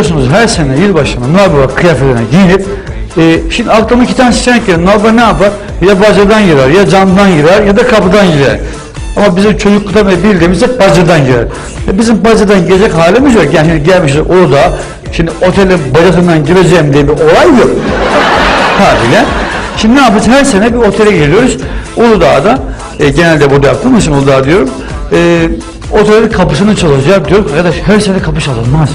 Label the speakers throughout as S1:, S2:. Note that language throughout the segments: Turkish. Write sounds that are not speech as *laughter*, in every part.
S1: biliyorsunuz her sene yılbaşında Noel Baba kıyafetine giyinip e, şimdi aklıma iki tane seçenek geliyor. Noel Baba ne yapar? Ya bacadan girer, ya camdan girer, ya da kapıdan girer. Ama bizim çocuklukta ve bildiğimiz hep bacadan girer. E, bizim bacadan girecek halimiz yok. Yani gelmişiz orada, şimdi otelin bacasından gireceğim diye bir olay yok. *laughs* Haliyle. Şimdi ne yapacağız? Her sene bir otele geliyoruz. Uludağ'da, e, genelde burada yaptığım için Uludağ diyorum. E, otelin kapısını çalacak diyor. Arkadaş her sene kapı çalınmaz.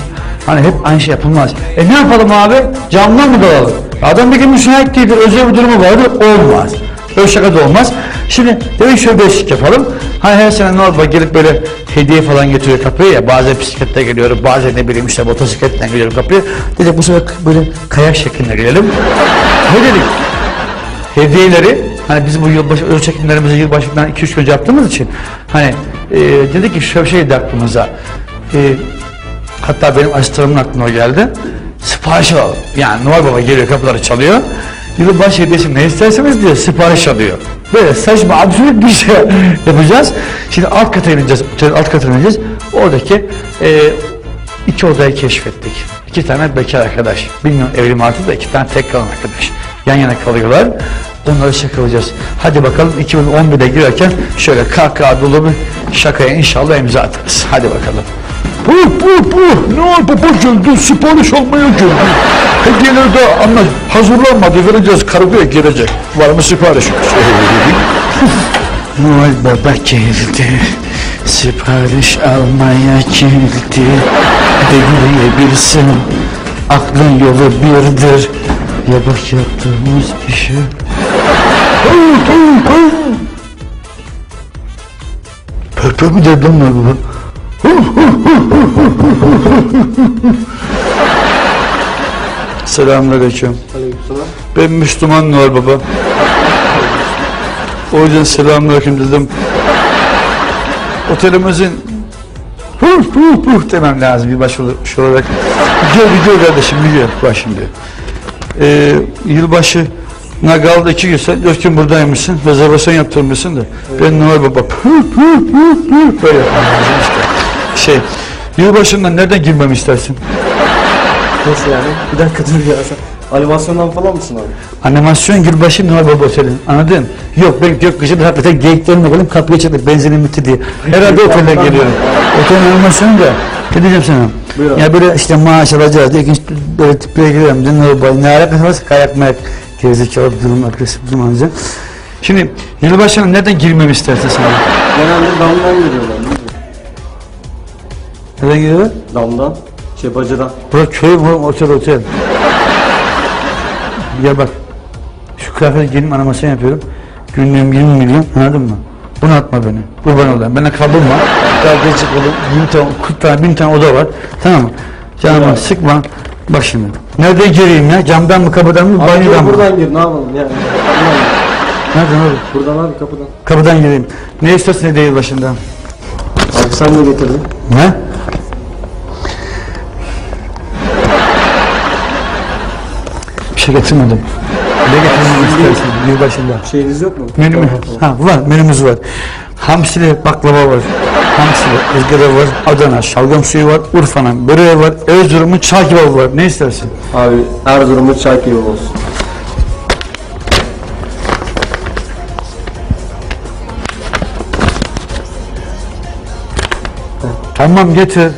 S1: Hani hep aynı şey yapılmaz. E ne yapalım abi? Camdan mı dalalım? Adam bir gün müsait değildir, özel bir durumu vardır, olmaz. Öyle şaka da olmaz. Şimdi dedik şöyle eşlik yapalım. Hani her sene normal gelip böyle hediye falan getiriyor kapıya ya. Bazen bisikletle geliyorum, bazen ne bileyim işte motosikletle geliyorum kapıya. Dedik bu sefer böyle kayak şeklinde gelelim. *laughs* Ne dedik? hediyeleri hani biz bu yılbaşı özel çekimlerimizi yılbaşından 2-3 gün önce yaptığımız için hani e, dedik ki şöyle şey aklımıza e, hatta benim asistanımın aklına geldi. Sipariş alalım yani Noel Baba geliyor kapıları çalıyor. Yılbaşı hediyesi ne isterseniz diye sipariş alıyor. Böyle saçma absürt bir şey *laughs* yapacağız. Şimdi alt kata ineceğiz alt katına ineceğiz. Oradaki e, iki odayı keşfettik. İki tane bekar arkadaş. Bilmiyorum evli mi artık da iki tane tek kalan arkadaş. Yan yana kalıyorlar. Onları şakalayacağız. Hadi bakalım 2011'de girerken şöyle kahkaha dolu bir şakaya inşallah imza atarız. Hadi bakalım.
S2: Puh puh puh. Ne oldu baba geldi sipariş almaya geldi. Hediyeler de anla hazırlanmadı vereceğiz kargoya gelecek. Var mı sipariş? *laughs*
S1: Noel Baba geldi. Sipariş almaya geldi. Deneyebilsin. Aklın yolu birdir. Ya bak yaptığımız işe.
S2: Pepe mi dedi lan Noel *laughs*
S1: Selamünaleyküm. Ben Müslüman Noel Baba. O yüzden selamünaleyküm dedim. Otelimizin huh huh huh demem lazım bir baş şu olarak. Gidiyor gidiyor kardeşim gidiyor. Bak şimdi. Ee, yılbaşı Nagal'da iki gün sen dört gün buradaymışsın. Rezervasyon yaptırmışsın da. Ben Noel Baba huh huh huh huh böyle yapmam lazım işte. Şey, yılbaşından nereden girmemi istersin?
S3: Nasıl yani? Bir dakika dur ya sen. Animasyondan falan mısın abi?
S1: Animasyon Gülbaşı Noel Baba Oteli'nin anladın? Yok ben gökyüzünde hakikaten geyiklerine gelip kapıya çıktık benzinin bitti diye. Herhalde otelde geliyorum. Otelin animasyonu da ne diyeceğim sana?
S3: Buyur.
S1: Ya böyle işte maaş alacağız diye ikinci böyle tiplere. Diyor, Noel Baba ne alakası var? Kayak mayak gerizekalı bir durum agresif bir durum anlayacağım. Şimdi yılbaşına nereden girmemi istersin sana?
S3: Genelde damdan giriyorlar.
S1: Nereden giriyorlar?
S3: Damdan. Şey bacadan.
S1: Burası köy mü otel otel. Gel bak. Şu kıyafete gelin animasyon yapıyorum. Günlüğüm 20 milyon anladın mı? Bunu atma beni. Kurban olayım. Bana kabul var. Gelecek oğlum. 20 tane, 40 tane, 1000 tane oda var. Tamam mı? Canıma sıkma. Bak şimdi. Nereden gireyim ya? Camdan mı kapıdan mı?
S3: Abi
S1: Banyodan mı?
S3: buradan gir ne yapalım yani.
S1: Nereden oğlum?
S3: Buradan abi kapıdan.
S1: Kapıdan gireyim. Ne istersin hediye yılbaşında?
S3: Abi sen de getirdin.
S1: Ne? Şey getirmedim. Ne getirmemi istersin yılbaşında?
S3: Şeyiniz yok mu?
S1: Menü Ha var menümüz var. Hamsili baklava var. Hamsili ızgara var. Adana şalgam suyu var. Urfa'nın böreği var. Erzurum'un çay kebabı var. Ne istersin?
S3: Abi Erzurum'un çay kebabı olsun.
S1: Tamam getir.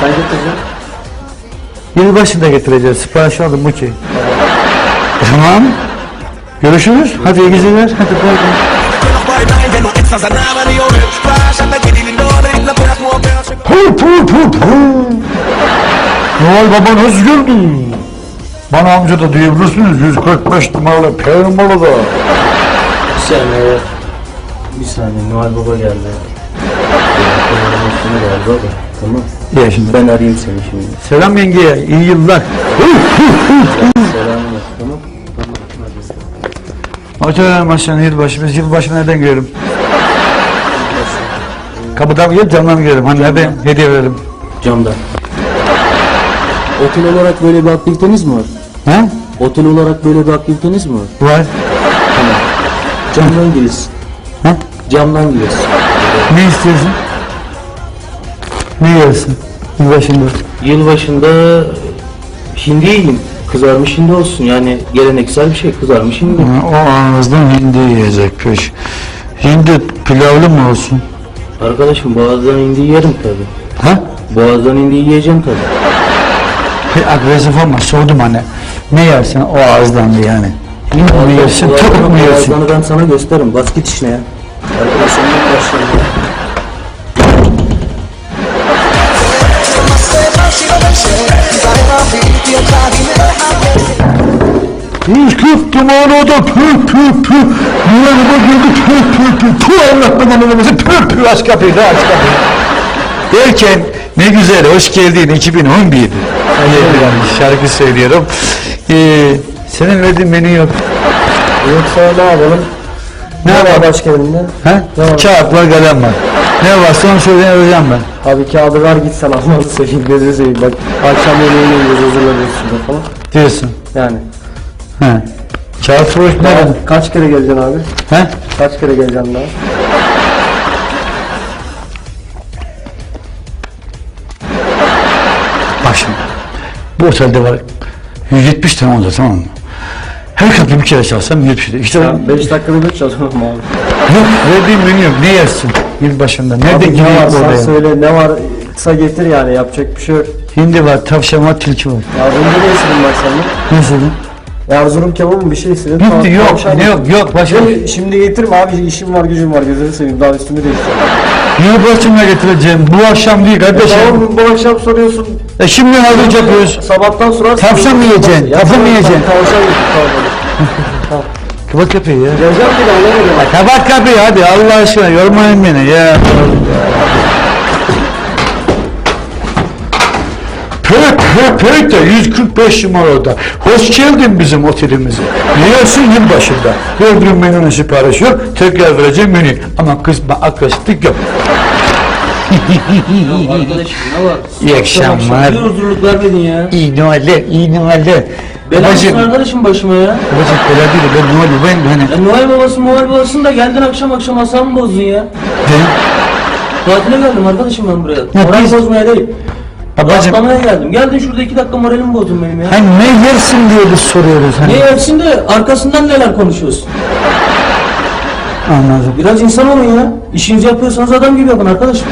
S3: Sen getireceksin.
S1: Yılbaşında getireceğiz. Sipariş aldım bu ki. Tamam. Görüşürüz. Hadi iyi geceler. Hadi bay bay.
S2: Puh puh puh puh. Noel Baba nasıl geldin? Bana amca da diyebilirsiniz 145 numaralı Peymalı da.
S3: Bir saniye. Bir saniye Noel Baba geldi. Üstüne geldi o da. Tamam.
S1: Ya şimdi.
S3: Ben arayayım seni şimdi.
S1: Selam yengeye. İyi yıllar.
S3: Selam. Tamam.
S1: Otel başına yılbaşı. Biz yılbaşına nereden girelim? Kapıdan mı girelim, camdan mı girelim? Hani nereden hediye verelim?
S3: Camdan. Otel olarak böyle bir aktiviteniz mi var?
S1: He?
S3: Otel olarak böyle bir aktiviteniz mi var?
S1: Var.
S3: Camdan gireriz.
S1: He?
S3: Camdan gireriz.
S1: Ne istiyorsun? Ne yiyorsun? Yılbaşında.
S3: Yılbaşında hindi yiyeyim. Kızarmış hindi olsun yani geleneksel bir şey kızarmış hindi.
S1: Ha, O ağızdan hindi yiyecek peş. Hindi pilavlı mı olsun?
S3: Arkadaşım boğazdan hindi yerim tabi.
S1: Ha?
S3: Boğazdan hindi yiyeceğim tabi.
S1: Hey, agresif olma sordum anne. Ne yersin o ağızdan diye yani. Hindi mi yersin, tavuk mu yersin?
S3: Boğazdanı ben sana gösteririm. Bas git işine ya. Arkadaşım ben
S2: kırk dumanı da pü pü pü. Yüreğime girdi pü pü pü. Pü Allah belanı vermesin pü pü.
S1: Aç kapıyı da aç kapıyı. Derken ne güzel hoş geldin 2011. Öyle bir şarkı söylüyorum. Ee, senin verdiğin menü yok.
S3: Yoksa ne yapalım?
S1: Ne
S3: var
S1: yapalım?
S3: başka elinde?
S1: Ha? Kağıt var kalem var. Ne varsa onu söyle yazacağım ben.
S3: Abi kağıdı ver git sen Allah'ını seveyim gözünü seveyim bak akşam yemeğini yiyoruz hazırlanıyoruz şurada falan
S1: Diyorsun.
S3: yani
S1: Ha. Kağıt boş nerede?
S3: kaç kere geleceksin abi
S1: Ha?
S3: kaç kere geleceksin daha
S1: Bak şimdi. Bu otelde var 170 tane oda tamam mı? Her kapıyı bir kere çalsam 170 lira. İşte
S3: ben 5 dakikada bir çalışıyorum abi
S1: yok verdiğim menü yok. Ne yersin? Yılbaşında. Nerede
S3: abi ne var sen
S1: oraya?
S3: söyle ne var kısa getir yani yapacak bir şey yok
S1: Hindi var, tavşan var, tilki var.
S3: Erzurum'da ne istedin bak sen
S1: Ne söyledin?
S3: Erzurum kebabı mı bir şey istedin
S1: Yok,
S3: Tamam,
S1: yok,
S3: tavşan getir.
S1: yok, yok. Başka
S3: Şimdi, şimdi getirme abi işim var gücüm var gözünü seveyim daha üstümü değiştireceğim
S1: Yılbaşına getireceğim. Bu akşam değil kardeşim.
S3: Tamam bu akşam soruyorsun
S1: E şimdi hazırlık yapıyoruz.
S3: Sabahtan sonra
S1: Tavşan mı yiyeceksin? Mu
S3: tamam,
S1: yiyeceksin?
S3: Tavşan yiyeceksin tamam.
S1: Kapat kapıyı ya.
S3: Geleceğim bir daha ne?
S1: Kapat kapıyı hadi Allah aşkına yormayın beni ya.
S2: Pek pek pek de 145 numarada. Hoş geldin bizim otelimize. Ne yersin yılbaşında? Gördüğün menünün siparişi yok. Tekrar vereceğim menü. Ama kızma agresiflik yok.
S3: Ne?
S1: İyi akşamlar.
S3: Bir huzurluk vermedin ya.
S1: İyi Noel'ler, iyi Noel'ler.
S3: Belasın
S1: Babacım,
S3: arkadaşım başıma ya.
S1: babacım öyle değil. Ben Noel ben hani.
S3: Ya Noel babası Noel babasın da geldin akşam akşam asam bozdun ya. Tatile geldim arkadaşım ben buraya. Moral
S1: biz-
S3: bozmaya değil.
S1: Babacım,
S3: Rahatlamaya geldim. Geldin şurada iki dakika moralimi bozdun benim ya.
S1: hani ne yersin diye biz soruyoruz hani.
S3: Ne yersin de arkasından neler konuşuyorsun?
S1: Anladım,
S3: Biraz insan olun ya. İşinizi yapıyorsanız adam gibi yapın arkadaşım.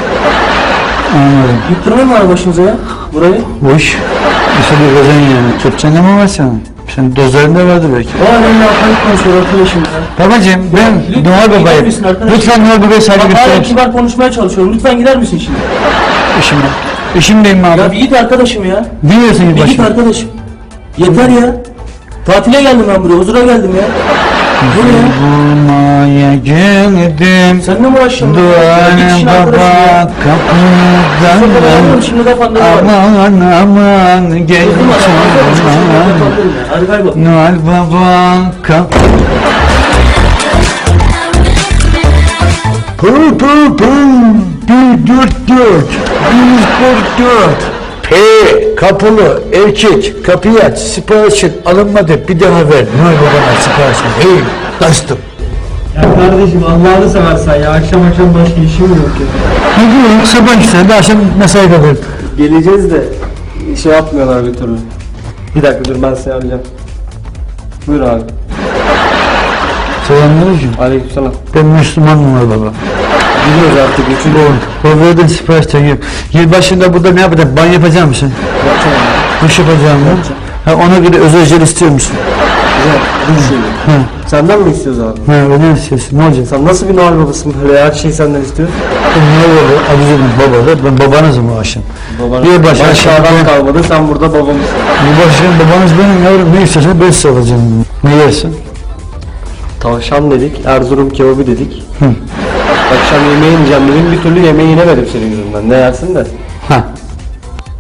S1: anladım.
S3: Yıktırmayın bana başınıza ya. Burayı.
S1: Boş. Bir kazan yani. Türkçende mi var senin? Senin dozlarında vardı belki.
S3: O benimle hakaret konuşuyor arkadaşım ya.
S1: Babacım ben Noel babayım. Lütfen Noel babaya saygı
S3: Bak hala kibar konuşmaya çalışıyorum. Lütfen gider misin şimdi?
S1: İşimde. İşimdeyim abi.
S3: Ya bir git arkadaşım ya.
S1: Ne diyorsun
S3: Bir git arkadaşım. Yeter ya. Tatile geldim ben buraya. Huzura geldim ya.
S1: Bulmaya geldim.
S3: Sen ne mi
S1: Duanım
S3: işine
S1: baba kapıdan. Aman aman gel. Noel baba kap.
S2: Pı pı pı. Bir dört dört. Bir dört dört.
S1: P kapılı erkek kapıyı aç siparişin alınmadı bir daha ver Noel babana siparişin hey kastım
S3: Ya kardeşim Allah'ını seversen ya. Akşam akşam başka işim yok ya.
S1: ne diyorsun sabah işte ben akşam mesai kalıyorum
S3: Geleceğiz de şey yapmıyorlar bir türlü. Bir dakika dur ben seni arayacağım. Buyur abi.
S1: selamünaleyküm
S3: Aleykümselam.
S1: ben Müslümanım baba
S3: Gidiyoruz artık. Üçüncü oyun.
S1: o verdiğin sipariş çekeyim yılbaşında burada ne yapacağım ban yapacağım mısın
S3: Yapacağım.
S1: duş yapacağım mı ha, ona göre özel jel istiyor musun
S3: Güzel. Bu Senden mi istiyoruz abi?
S1: ha öyle istiyorsun ne olacak
S3: Sen nasıl bir Noel babasın böyle her şeyi senden istiyorsun?
S1: ben Noel baba abicim babası ben babanızım o akşam
S3: Baban,
S1: Yılbaşı
S3: aşağıdan
S1: akşam
S3: kalmadı sen burada babamsın.
S1: Yılbaşında babanız benim yavrum ne istiyorsan ben size alacağım ne yersin
S3: Tavşan dedik, Erzurum kebabı dedik. Akşam yemeği yiyeceğim dedim bir türlü yemeği yemedim senin yüzünden. Ne yersin de?
S1: Ha.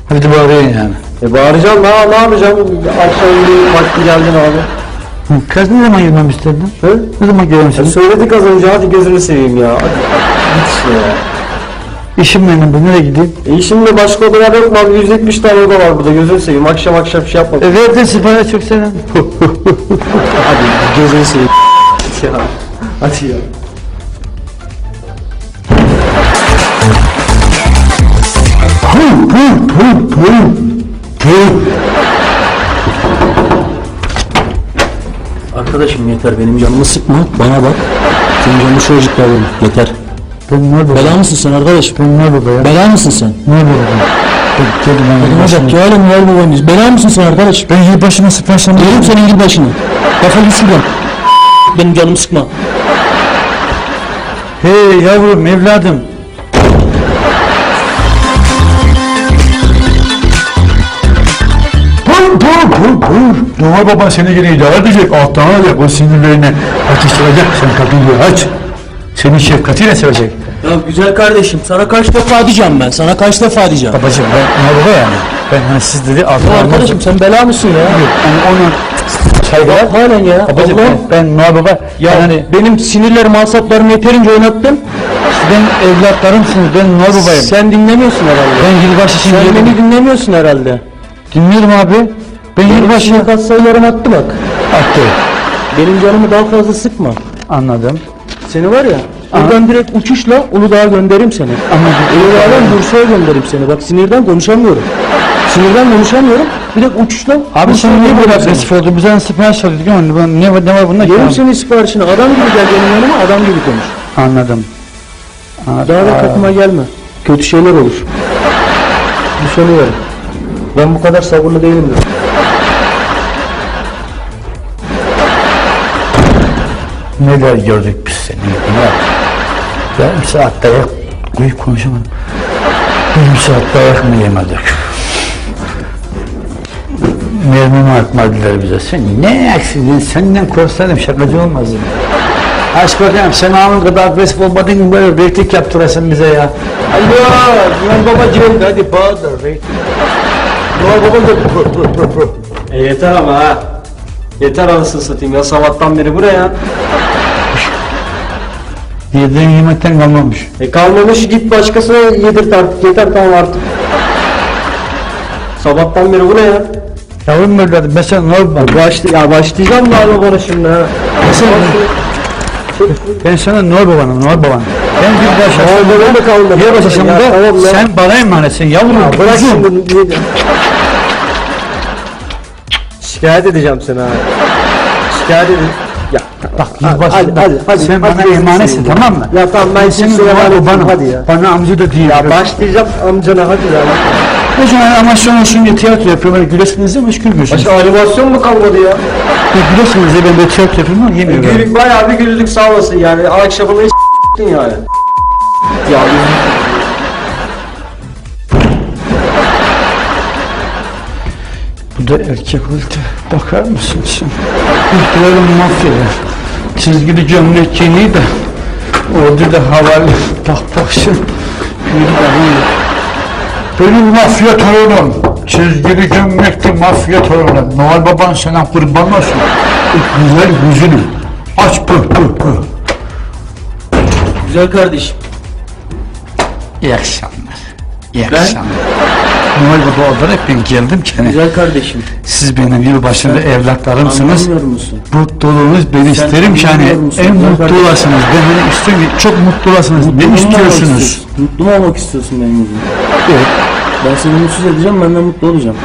S1: Hadi bağırıyorsun yani.
S3: E bağıracağım ha ne yapacağım? Akşam yemeği vakti geldin abi.
S1: Hı. Kaç ne zaman girmem istedin?
S3: Hı?
S1: Ne zaman
S3: Ya
S1: istedin?
S3: söyledik az önce hadi gözünü seveyim ya. Hadi git ya.
S1: İşim benim bu nereye gideyim?
S3: E işimde başka odalar yok mu abi? 170 tane oda var burada gözünü seveyim. Akşam akşam şey yapma.
S1: E verdin sipariş çok selam. *laughs*
S3: Hadi gözünü seveyim. Ya. Hadi ya.
S2: Puh puh puh puh. Puh.
S4: Arkadaşım yeter benim canımı sıkma bana bak. Senin canını şuracıkta alalım yeter.
S2: Ben ne yapayım?
S4: Bela mısın sen arkadaş?
S2: Ben ne yapayım?
S4: Bela mısın sen?
S2: Ne yapayım? Dedim ben
S4: Bana bak ya oğlum ver babanız. Bela mısın sen arkadaş?
S2: Ben yılbaşına sıfırsam
S4: Yerim senin gibi başını. Defol git şuradan. Benim canımı sıkma.
S1: Hey yavrum evladım.
S2: Pır pır pır pır. Noel Baba seni yine idare edecek. Alttan alacak. O sinirlerini atıştıracak. Sen kapıyı aç. Seni şefkatiyle sevecek.
S4: Ya güzel kardeşim sana kaç defa diyeceğim ben. Sana kaç defa diyeceğim.
S1: Babacım ben Noel Baba yani. Ben hani siz dedi altına
S4: Ya arkadaşım sen bela mısın ya?
S1: Yani onun saygılar.
S4: Halen ya.
S1: Babacım
S4: Allah.
S1: ben, ben Baba
S4: Ya
S1: yani
S4: benim sinirlerimi, asaplarımı yeterince oynattın.
S1: ben evlatlarımsınız. Ben Noel Baba'yım.
S4: Sen dinlemiyorsun herhalde.
S1: ben yılbaşı için
S4: Sen beni dinlemiyorsun herhalde.
S1: Dinliyorum abi. Ben yılbaşı
S4: Şimdi katsayılarım attı bak.
S1: attı.
S4: Benim canımı daha fazla sıkma.
S1: Anladım.
S4: Seni var ya, buradan direkt uçuşla Uludağ'a göndereyim seni. Uludağ'dan Bursa'ya göndereyim seni. Bak sinirden konuşamıyorum. Sinirden konuşamıyorum. Direkt uçuşla
S1: Abi
S4: Bursa'ya
S1: sen niye böyle agresif oldun? Bize sipariş söyledik ama ne, ne, ne var bunda ki?
S4: Yerim senin siparişini. Adam gibi gel benim yanıma, adam gibi konuş.
S1: Anladım.
S4: Daha da kapıma gelme. Kötü şeyler olur. Düşünüyorum. Ben bu kadar sabırlı değilim de.
S1: Neler gördük biz seni. Neler. Yarım saat dayak. Uy konuşamadım. Yarım saat dayak mı yemedik? Mermi mi atmadılar bize? Sen ne eksidin? Senden korksaydım şakacı olmazdın. Aşk bakayım sen ağın kadar agresif olmadın mı böyle reyting yaptırasın bize ya. Alo, Noel babacığım hadi bağır reyting. Noel babacığım.
S3: E yeter ama ha. Yeter anasını satayım ya sabahtan beri buraya.
S1: Yediğin yemekten kalmamış.
S3: E kalmamış git başkasına yedirt artık yeter tamam artık. Sabahtan beri buraya.
S1: Yavrum evladım ben sana Noel babam.
S3: Başlı ya başlayacağım galiba bana şimdi ha.
S1: Ben sana Noel babanım, Noel baban. Ben bir.
S3: Noel baban da kaldı.
S1: Yılbaşı
S3: Ya
S1: akşamında
S3: tamam lan.
S1: sen bana emanetsin yavrum.
S3: Bırak
S1: kuzum.
S3: şimdi. Şikayet edeceğim seni ha. Şikayet edeceğim. Ya
S1: Bak yılbaşında
S3: hadi, hadi,
S1: sen
S3: hadi
S1: bana
S3: gözünü
S1: emanetsin
S3: seveyim.
S1: tamam mı?
S3: Ya tamam, ben
S1: senin
S3: emanetim,
S1: babanım.
S3: hadi ya.
S1: Bana amca da değil.
S3: ya başlayacağım amcana hadi ya.
S1: O zaman animasyon olsun diye tiyatro yapıyorum. Böyle gülesiniz değil mi? Hiç gülmüyorsunuz.
S3: Başka animasyon mu kalmadı ya?
S1: Ya Gülesiniz diye ben de tiyatro yapıyorum ama yemiyorum.
S3: Gülük bayağı bir güldük sağ olasın yani. Akşamını s**tin *laughs* yani. Ya
S1: Bu da erkek ulti. Bakar mısın sen? Ultilerin mafyalar. Çizgili gömlek giymeyi de orada da havalı. Bak bak sen. Yürü de.
S2: Benim mafya torunum. Çizgili gömlekli mafya torunum. Noel Baban sana kurban olsun. Güzel yüzünü. Aç pıh pıh pıh.
S4: Güzel kardeşim.
S1: İyi akşamlar. İyi akşamlar. Noel Baba olarak ben geldim hani
S4: Güzel kardeşim.
S1: siz benim yılbaşında evlatlarımsınız.
S4: Anlamıyor musun?
S1: Mutluluğunuz ben isterim ki hani
S4: anlamıyor musun?
S1: en
S4: Güzel
S1: mutlu
S4: kardeşim.
S1: olasınız. Ben hani istiyorum ki çok mutlu olasınız. Ne
S4: Mutlu mu olmak
S1: istiyorsunuz?
S4: istiyorsun? Mutlu mu olmak istiyorsun benim yüzümden?
S1: Evet.
S4: Ben seni mutsuz edeceğim, ben de mutlu olacağım.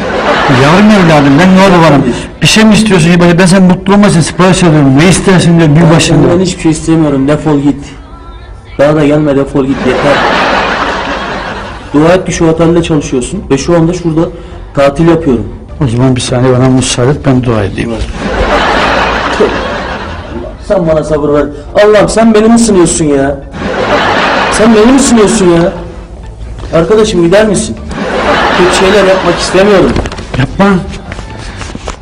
S1: Yavrum evladım ben Noel Baba'nım. Bir şey mi istiyorsun yılbaşı? Ben sen mutlu olmasın sipariş ediyorum. Ne istersin diyor bir başında.
S4: Senden hiçbir şey istemiyorum, defol git. Daha da gelme, defol git, yeter. Dua et ki şu otelde çalışıyorsun ve şu anda şurada tatil yapıyorum.
S1: O zaman bir saniye bana müsaade et ben dua edeyim.
S4: Sen bana sabır ver. Allah'ım sen beni mi sınıyorsun ya? Sen beni mi sınıyorsun ya? Arkadaşım gider misin? Kötü şeyler yapmak istemiyorum.
S1: Yapma.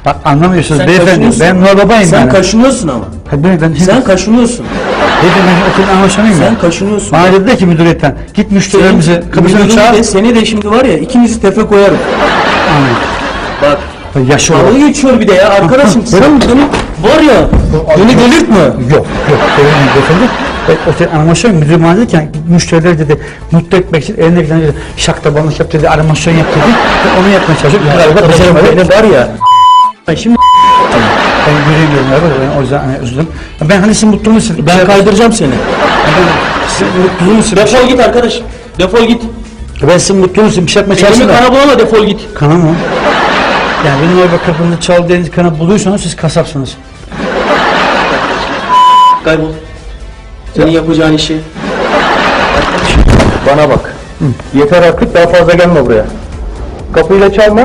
S1: Bak anlamıyorsunuz
S4: Sen
S1: beyefendi.
S4: kaşınıyorsun.
S1: Ben Noel Baba'yım
S4: Sen
S1: yani.
S4: kaşınıyorsun ama.
S1: Ben,
S4: Sen kaşınıyorsun.
S1: Dedim ben otelin anlaşanıyım
S4: Sen
S1: ya.
S4: kaşınıyorsun.
S1: Bana dediler ki müdüriyetten git müşterilerimizi kapısını çağır.
S4: de, seni de şimdi var ya ikimizi tefe koyarım. Bak
S1: Yaşı olarak.
S4: dalga geçiyor bir de ya arkadaşım sen beni var ya beni delirtme.
S1: Yok yok öyle beyefendi. Ben otel animasyon müdürü bana dedi ki yani müşterileri dedi mutlu etmek için eline gelen dedi şaktabanlık yap dedi animasyon yap dedi. Onu yapmaya. Ya,
S4: Arkadaşım
S1: beceremedim.
S4: beni var ya. Şimdi
S1: Ya ben o yüzden hani özür dilerim. Ben hani sizin mutluluğunuz için.
S4: ben kaydıracağım seni.
S1: Sizin mutluluğunuz için.
S4: Defol git arkadaşım. Defol git.
S1: Ben sizin mutlunuzum. Bir şey yapmaya
S4: Elimi
S1: çalışsın.
S4: kana bulama defol git.
S1: Kana mı? Yani benim orada kapında çal deniz kanı buluyorsanız siz kasapsınız.
S4: Kaybol. Senin yapacağın işi. Bana bak. Yeter artık daha fazla gelme buraya. Kapıyla çalma.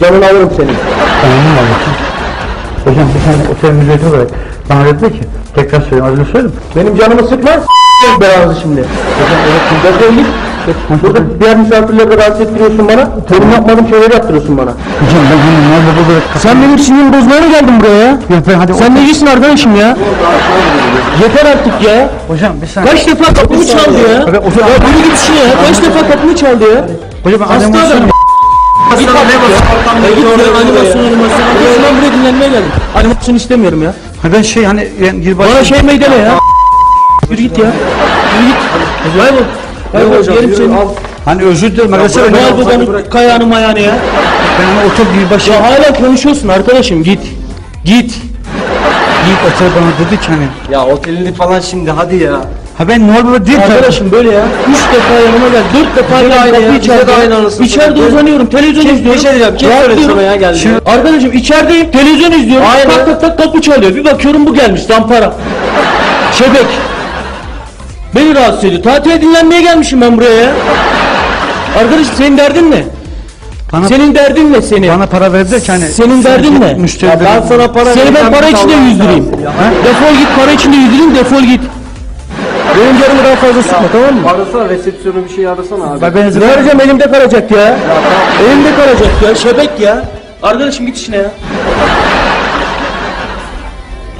S4: Canını alırım senin.
S1: Tamam mı abi? Hocam bir tane otel müdürü olarak bana dedi ki tekrar söyleyeyim az önce söyledim.
S4: Benim canımı sıkma. S*** belanızı şimdi. Hocam evet defol git. Burada diğer misafirleri rahatsız ettiriyorsun bana. Benim yapmadığım şeyleri yaptırıyorsun bana.
S1: Hocam ben hani nerede burada
S4: Sen benim sinirimi bozmaya mı geldin buraya ya?
S1: Yok ben hadi
S4: Sen necisin arkadaşım ya? Yeter artık ya.
S1: Hocam bir saniye.
S4: Kaç defa kapımı çaldı ya? Ya bunu gibi şey ya. Kaç defa kapımı çaldı ya?
S1: Hocam ben
S4: Hasta. Git bak ya. Git ya animasyon animasyon. Ben buraya dinlenmeye geldim. Animasyon istemiyorum ya.
S1: Ha ben şey hani yani yılbaşı...
S4: Bana şey mi deme ya. Yürü git ya. Yürü git. Kaybol. Kaybol. Yerim seni.
S1: Hani özür dilerim arkadaşlar.
S4: Noel
S1: Ben,
S4: babanın kayağını mayağını ya.
S1: ben hani otel yılbaşı...
S4: Ya hala konuşuyorsun arkadaşım git. Git.
S1: Yiğit otel bana dedi ki hani...
S3: Ya otelini falan şimdi hadi ya.
S1: Ha ben normal değil
S4: Arkadaşım böyle ya. Üç defa yanıma gel. Dört defa gel.
S3: aynı
S4: Kapıyı
S3: ya, bize de
S4: çaldı.
S3: aynı anasını
S4: İçeride
S3: satayım.
S4: uzanıyorum. Televizyon izliyorum.
S3: bir şey diyeceğim, kim söyledi sana ya geldi?
S4: Şimdi- Arkadaşım içerideyim. Televizyon izliyorum.
S3: Aynen.
S4: Tak tak tak kapı çalıyor. Bir bakıyorum bu gelmiş. Zampara. Şebek. Beni rahatsız ediyor. Tatile dinlenmeye gelmişim ben buraya ya. Arkadaşım senin derdin ne?
S1: Bana,
S4: Senin derdin ne senin?
S1: bana para verdi ki hani...
S4: Senin derdin ne?
S1: Müşteri
S3: Ya ben sana para
S4: Seni ben para içinde yüzdüreyim. Defol git para içinde yüzdüreyim defol git. Benim canımı daha fazla sıkma tamam mı?
S3: Arasana resepsiyonu bir şey arasana abi.
S1: Bak ben
S4: Ne arayacağım elimde kalacak ya. Elimde kalacak ya şebek ya. Arkadaşım git işine ya.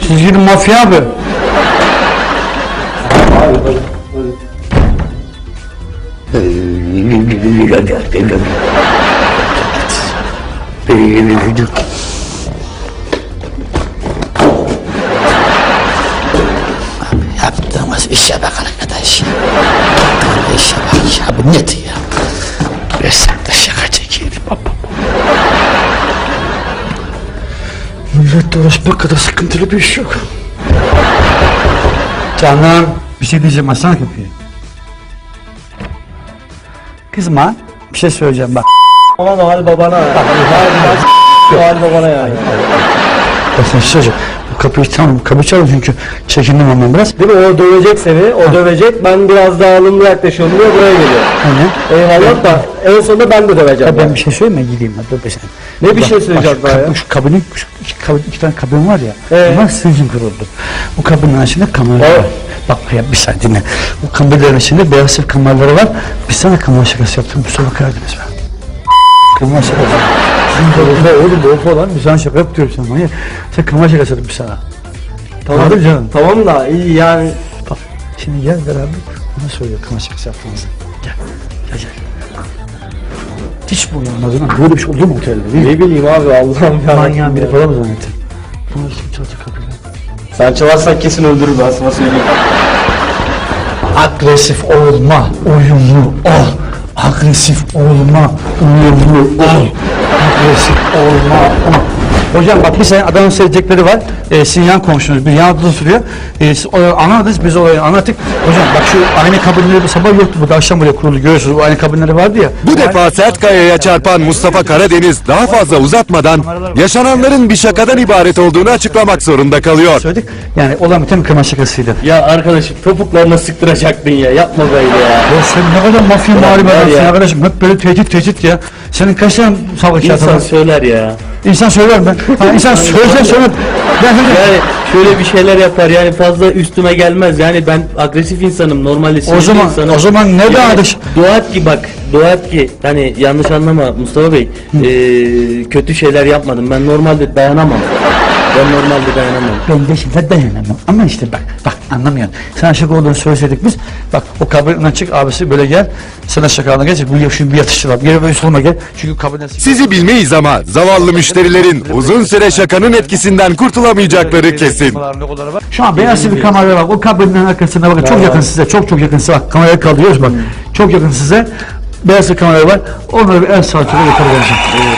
S1: Siz gidin mafya abi.
S2: Yaptığımız işe bak arkadaş işe bak ya. Bu nedir ya? Versem de şaka çekelim.
S1: Milletle uğraşmak kadar sıkıntılı bir iş yok. Canım bir şey diyeceğim açsana kapıyı. Kızma bir şey söyleyeceğim bak.
S3: Aman Noel babana. Noel babana yani.
S1: Ben sana şey söyleyeceğim. Kapıyı tamam kapı çalın çünkü çekindim ondan biraz.
S3: Değil mi? O dövecek seni, o dövecek. Ben biraz daha alımlı yaklaşıyorum diye buraya geliyor.
S1: Hani?
S3: Eyvallah da en sonunda ben de döveceğim.
S1: Ben
S3: yani.
S1: bir şey söyleyeyim mi? Gideyim hadi dur sen.
S3: Ne bir şey söyleyeceğim daha ya?
S1: Şu kabinin, şu iki, kabin, iki tane kabin var ya.
S3: Ee?
S1: Bunlar sığıncın kuruldu. Bu kabinin içinde kamera var. Bak ya bir saniye dinle. Bu kabinlerin içinde beyaz sırf kameraları var. Biz sana kamera şakası yaptım. Bu sabah Karadeniz be. Kamera şakası. De oğlum bu falan. Biz sana şaka yapıyorum sana. Manyak. Sen kamera şakası yaptım biz sana.
S3: Tamam,
S1: Anladın canım.
S3: tamam da iyi yani.
S1: Bak şimdi gel beraber bana söylüyor kamera şakası yaptığınızı. Gel. Gel gel. Hiç bu yanmadın. Böyle bir şey oldu mu otelde? Değil mi?
S3: Ne bileyim abi Allah'ım ya.
S1: Manyağın biri falan mı zannettin? Bunu kim çalacak kapıyı?
S3: Sen çalarsan kesin öldürür ben sana söyleyeyim.
S1: Agresif olma, uyumlu ol. Agresif olma, uyumlu ol. Agresif olma, ol. Hocam bak bir sene adamın sevecekleri var. Ee, sizin yan komşunuz bir yan odada oturuyor. Ee, siz olayı anladınız, biz olayı anlattık. Hocam bak şu aynı kabinleri bu sabah yoktu. Bu da akşam buraya kuruldu. Görüyorsunuz bu aynı kabinleri vardı ya.
S5: Bu defa sert kayaya çarpan Mustafa Karadeniz daha fazla uzatmadan yaşananların bir şakadan ibaret olduğunu açıklamak zorunda kalıyor.
S1: Söyledik. Yani olan biten bir kırma şakasıydı.
S4: Ya arkadaşım topuklarına sıktıracaktın ya. Yapma böyle ya.
S1: Ya sen ne kadar mafya mağlup
S4: var
S1: adamsın
S4: ya.
S1: arkadaşım. Hep böyle tehdit tehdit ya. Senin kaç tane savaş
S4: İnsan söyler ya.
S1: İnsan söyler ben. Ha, insan *laughs* söylese söyler. Ben
S4: Yani şöyle bir şeyler yapar yani fazla üstüme gelmez. Yani ben agresif insanım normalde sinirli
S1: zaman-
S4: insanım.
S1: o zaman ne
S4: yani, Dua et ki bak et ki hani yanlış anlama Mustafa Bey eee, kötü şeyler yapmadım. Ben normalde dayanamam. Ben normalde dayanamam.
S1: ben de şimdi dayanamam. Ama işte bak bak anlamıyorsun. Sana şaka olduğunu söyleseydik biz. Bak o kabinen çık abisi böyle gel. Sana şakalına gel. Bu yaşın bir yatıştıralım. Gel böyle soluma gel. Çünkü kabinen
S5: Sizi bilmeyiz ama zavallı müşterilerin uzun süre şakanın etkisinden kurtulamayacakları kesin.
S1: Şu an beyaz bir kamera bak. O kabinin arkasında bakın. Çok yakın size. Çok çok yakın size. Bak kameraya kaldırıyoruz bak. Çok yakın size. Beyaz bir kamera var. Onları bir en sağ tarafa götüreceğim.